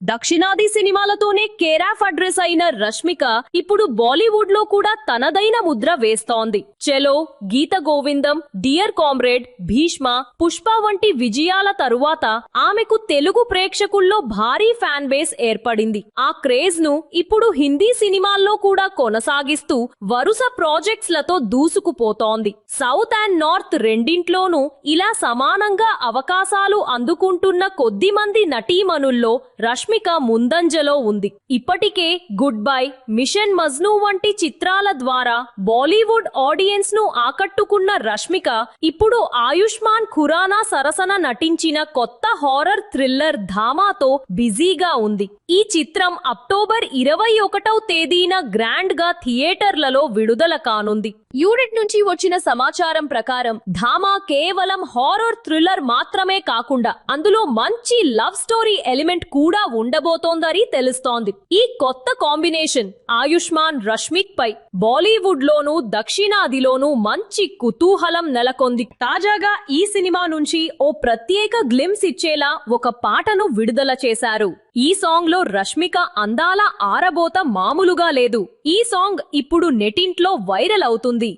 దక్షిణాది సినిమాలతోనే care of address అయిన రష్మిక ఇప్పుడు బాలీవుడ్లో కూడా తనదైన ముద్ర వేస్తోంది. చెలో గీత గోవిందం డియర్ కామ్రేడ్ భీష్మ పుష్ప వంటి విజయాల తరువాత ఆమెకు తెలుగు ప్రేక్షకుల్లో భారీ ఫ్యాన్ బేస్ ఏర్పడింది. ఆ క్రేజ్ను ఇప్పుడు హిందీ సినిమాల్లో కూడా కొనసాగిస్తూ వరుస ప్రాజెక్ట్స్లతో దూసుకుపోతోంది. సౌత్ అండ్ నార్త్ రెండింట్లోనూ ఇలా సమానంగా అవకాశాలు అందుకుంటున్న కొద్ది మంది నటీమణుల్లో రష్మిక ముందంజలో ఉంది. ఇప్పటికే గుడ్ బై మిషన్ మజ్ను వంటి చిత్రాల ద్వారా బాలీవుడ్ ఆడియన్స్ను ఆకట్టుకున్న రష్మిక ఇప్పుడు ఆయుష్మాన్ ఖురానా సరసన నటించిన కొత్త హారర్ థ్రిల్లర్ ధామాతో బిజీగా ఉంది. ఈ చిత్రం అక్టోబర్ ఇరవై ఒకటవ తేదీన గ్రాండ్గా థియేటర్లలో విడుదల కానుంది. యూనిట్ నుంచి వచ్చిన సమాచారం ప్రకారం ధామా కేవలం హారర్ థ్రిల్లర్ మాత్రమే కాకుండా అందులో మంచి లవ్ స్టోరీ ఎలిమెంట్ కూడా ఉండబోతోందని తెలుస్తోంది. ఈ కొత్త కాంబినేషన్ ఆయుష్మాన్ రష్మిక్ పై బాలీవుడ్ లోను దక్షిణాదిలోనూ మంచి కుతూహలం నెలకొంది. తాజాగా ఈ సినిమా నుంచి ఓ ప్రత్యేక గ్లిమ్స్ ఇచ్చేలా ఒక పాటను విడుదల చేశారు. ఈ సాంగ్లో రష్మిక అందాల ఆరబోత మామూలుగా లేదు. ఈ సాంగ్ ఇప్పుడు నెటింట్లో వైరల్ అవుతుంది.